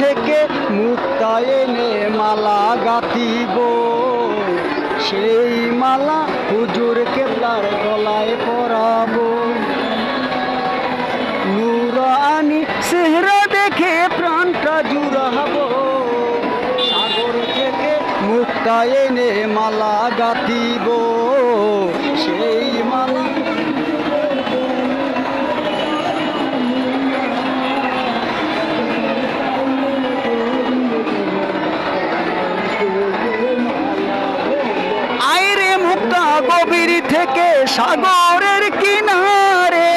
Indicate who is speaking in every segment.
Speaker 1: থেকে মুক্তায়নে মালা গাতিব সেই মালা হুজুর কেবলার গলায় পরাবো। নুরানি চেহারা দেখে প্রাণটা জুড়াবো। সাগর থেকে মুক্তায়নে মালা গাতিব সাগরের কিনারে।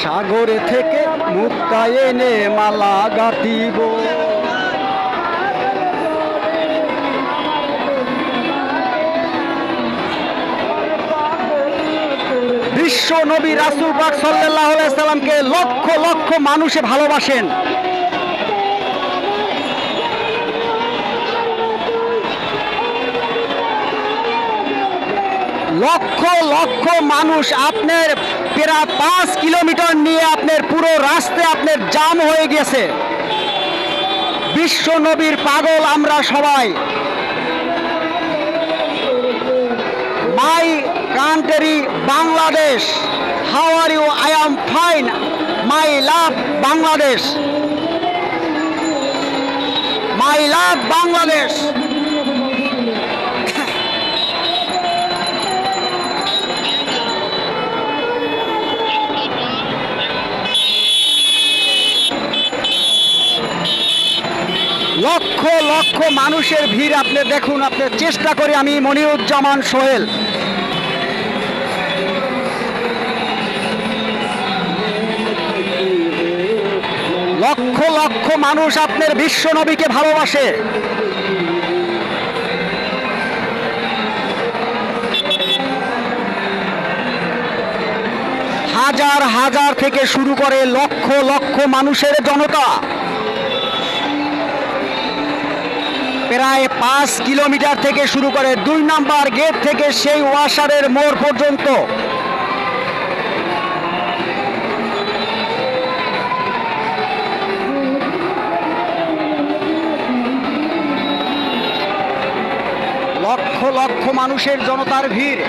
Speaker 1: সাগরে থেকে মুক্তায় এনে মালা গাতিব বিশ্ব নবী রাসুল পাক সাল্লাহ সাল্লামকে লক্ষ লক্ষ মানুষে ভালোবাসেন। লক্ষ লক্ষ মানুষ আপনার প্রায় পাঁচ কিলোমিটার নিয়ে আপনার পুরো রাস্তায় আপনার জাম হয়ে গেছে। বিশ্ব নবীর পাগল আমরা সবাই। Country Bangladesh how are you I am fine my love Bangladesh my love Bangladesh লক্ষ লক্ষ মানুষের ভিড় আপনি দেখুন, আপনি চেষ্টা করে আমি মনিরুজ্জামান সোহেল। লক্ষ লক্ষ মানুষ আপনার বিশ্ব নবীকে ভালোবাসে। হাজার হাজার থেকে শুরু করে লক্ষ লক্ষ মানুষের জনতা। প্রায় পাঁচ কিলোমিটার থেকে শুরু করে দুই নাম্বার গেট থেকে সেই ওয়াসারের মোড় পর্যন্ত। লক্ষ লক্ষ মানুষের জনতার ভিড়।